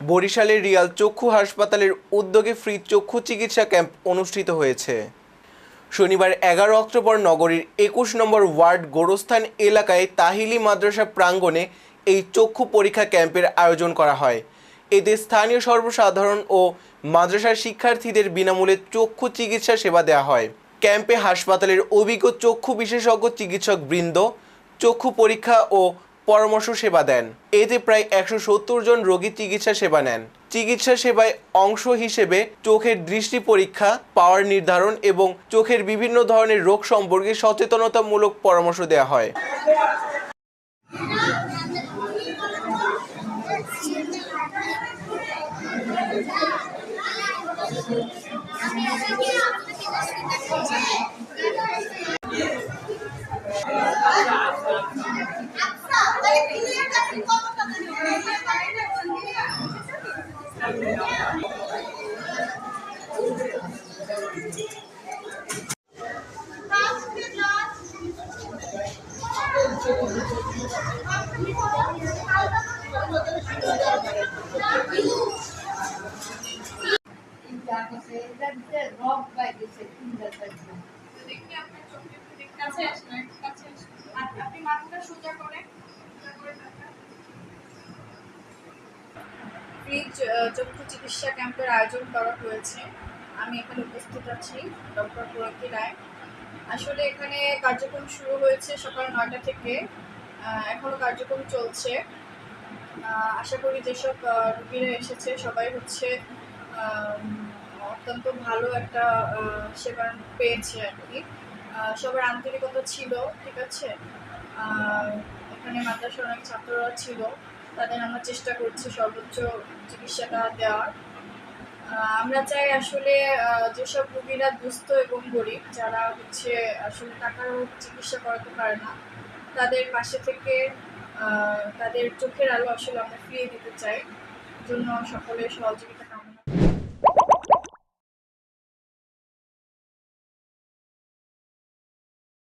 বরিশালের রিয়াল চক্ষু হাসপাতালের উদ্যোগে ফ্রি চক্ষু চিকিৎসা ক্যাম্প অনুষ্ঠিত হয়েছে। শনিবার এগারো অক্টোবর নগরীর একুশ নম্বর ওয়ার্ড গোরস্থান এলাকায় তাহিলি মাদ্রাসা প্রাঙ্গণে এই চক্ষু পরীক্ষা ক্যাম্পের আয়োজন করা হয়। এতে স্থানীয় সর্বসাধারণ ও মাদ্রাসার শিক্ষার্থীদের বিনামূল্যে চক্ষু চিকিৎসা সেবা দেওয়া হয়। ক্যাম্পে হাসপাতালের অভিজ্ঞ চক্ষু বিশেষজ্ঞ চিকিৎসক বৃন্দ চক্ষু পরীক্ষা ও পরামর্শ সেবা দেন। এতে প্রায় একশো সত্তর জন রোগী চিকিৎসা সেবা নেন। চিকিৎসা সেবায় অংশ হিসেবে চোখের দৃষ্টি পরীক্ষা, পাওয়ার নির্ধারণ এবং চোখের বিভিন্ন ধরনের রোগ সম্পর্কে সচেতনতামূলক পরামর্শ দেওয়া হয়। আপনি মাথাটা সোজা করে। ফ্রি চিকিৎসা ক্যাম্পের আয়োজন করা হয়েছে। আমি এখানে উপস্থিত আছি ডক্টর পুরকি রায়। আসলে এখানে কার্যক্রম শুরু হয়েছে সকাল নয়টা থেকে। আহ, এখনও কার্যক্রম চলছে। আশা করি যেসব রুগীরা এসেছে সবাই হচ্ছে অত্যন্ত ভালো একটা সেবা পেয়েছে আর কি। সবার আন্তরিকতা ছিল ঠিক আছে? এখানে মাদ্রাসার অনেক ছাত্ররা ছিল, তাদের আমরা চেষ্টা করছি সর্বোচ্চ চিকিৎসাটা দেওয়ার। আমরা চাই আসলে যেসব রোগীরা দুস্থ এবং গরিব, যারা হচ্ছে আসলে টাকার চিকিৎসা করাতে পারে না, তাদের পাশে থেকে তাদের চোখের আলো আসলে আমরা ফিরিয়ে দিতে চাই। জন্য সকলের সহযোগিতা কামনা